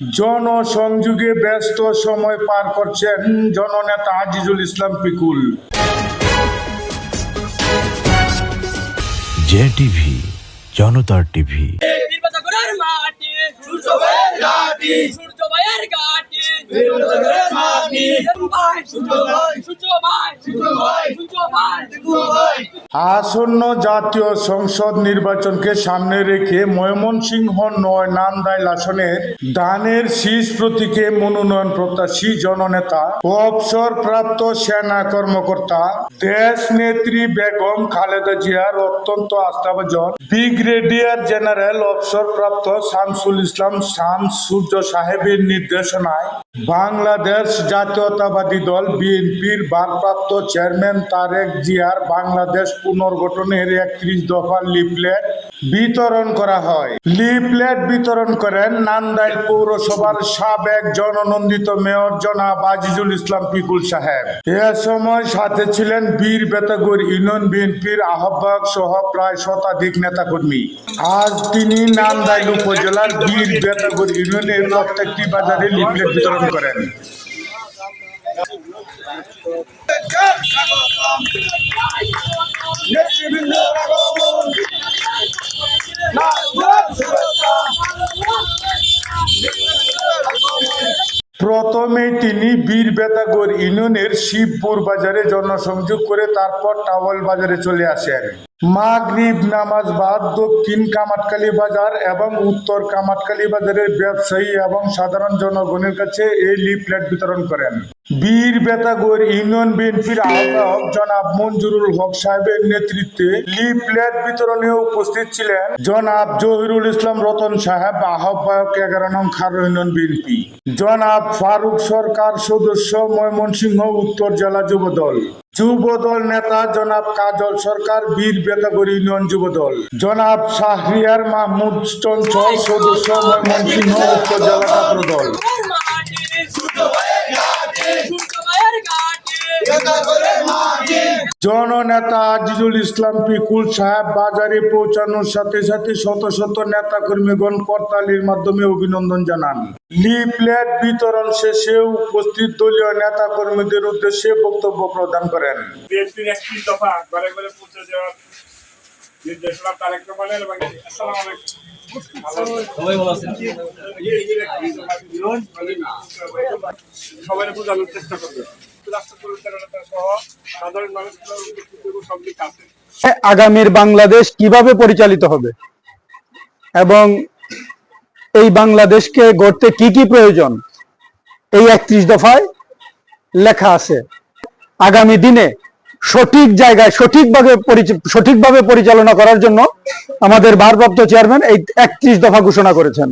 জনসংযোগে ব্যস্ত সময় পার করছেন জননেতা আজিজুল ইসলাম পিকুল। জে টিভি জনতার টিভি। আসন্ন জাতীয় সংসদ নির্বাচনকে সামনে রেখে ময়মনসিংহ নয় নান্দাইল আসনের দানের শীষ প্রতীকে মনোনয়ন প্রত্যাশী জননেতা অবসরপ্রাপ্ত সেনা কর্মকর্তা, দেশ নেত্রী বেগম খালেদা জিয়ার অত্যন্ত আস্থাভাজন ব্রিগেডিয়ার জেনারেল অবসরপ্রাপ্ত শামসুল ইসলাম শামস সূর্য সাহেবের নির্দেশনায় বাংলাদেশ জাতীয়তাবাদী দল বিএনপির ভারপ্রাপ্ত চেয়ারম্যান তারেক জিয়ার বাংলাদেশ পুনর্গঠনের একত্রিশ দফার লিফলেট বিতরণ করা হয়। লিফলেট বিতরণ করেন নান্দাইল পৌরসভার সাবেক জননন্দিত মেয়র জনাব আজিজুল ইসলাম পিকুল সাহেব। এ সময় সাথে ছিলেন বীর বেতাগুর ইউনিয়ন বিএনপির আহ্বায়ক সহ প্রায় শতাধিক নেতাকর্মী। আজ তিনি নান্দাইল উপজেলার বীর বেতাগুর ইউনিয়নের প্রত্যেকটি বাজারে লিফলেট বিতরণ করেন। নেতৃবৃন্দ প্রথমে তিনি বীর বেতাগর ইউনিয়নের শিবপুর বাজারে জনসংযোগ করে তারপর টাওয়াল বাজারে চলে আসেন। মাগরিব নামাজ বাদ দক্ষিণ কামাটকালী বাজার এবং উত্তর কামাটকালী বাজারের ব্যবসায়ী এবং সাধারণ জনগণের কাছে এই লিফলেট বিতরণ করেন। বীর বেতাগর ইউনিয়ন বিএনপির আহ্বায়ক জনাব মঞ্জুরুল হক সাহেবের নেতৃত্বে লিফলেট বিতরণে উপস্থিত ছিলেন জনাব জহিরুল ইসলাম রতন সাহেব, আহ্বায়ক এগারো নং খার ইউনিয়ন বিএনপি। জনাব ফারুক সরকার সদস্য ময়মনসিংহ উত্তর জেলা যুবদল। যুবদল নেতা জনাব কাজল সরকার, বীর বেতাগর ইউনিয়ন যুবদল। জনাব শাহরিয়ার মাহমুদ চঞ্চল, সদস্য ময়মনসিংহ উপজেলা জেলা ছাত্র দল জননেতা আজিজুল ইসলাম পিকুল সাহেব বাজারে পৌঁছানোর সাথে সাথে শত শত নেতা কর্মীগণ করতালির মাধ্যমে অভিনন্দন জানান লিফলেট বিতরণ শেষে উপস্থিত দলীয় নেতা কর্মীদের উদ্দেশ্যে বক্তব্য প্রদান করেন সবাই বোঝানোর চেষ্টা করবে আগামীর বাংলাদেশ কীভাবে পরিচালিত হবে? এবং এই বাংলাদেশকে গড়তে কি কি প্রয়োজন? এই একত্রিশ দফায় লেখা আছে। আগামী দিনে সঠিক জায়গায় সঠিকভাবে সঠিকভাবে পরিচালনা করার জন্য আমাদের ভারপ্রাপ্ত চেয়ারম্যান এই একত্রিশ দফা ঘোষণা করেছেন।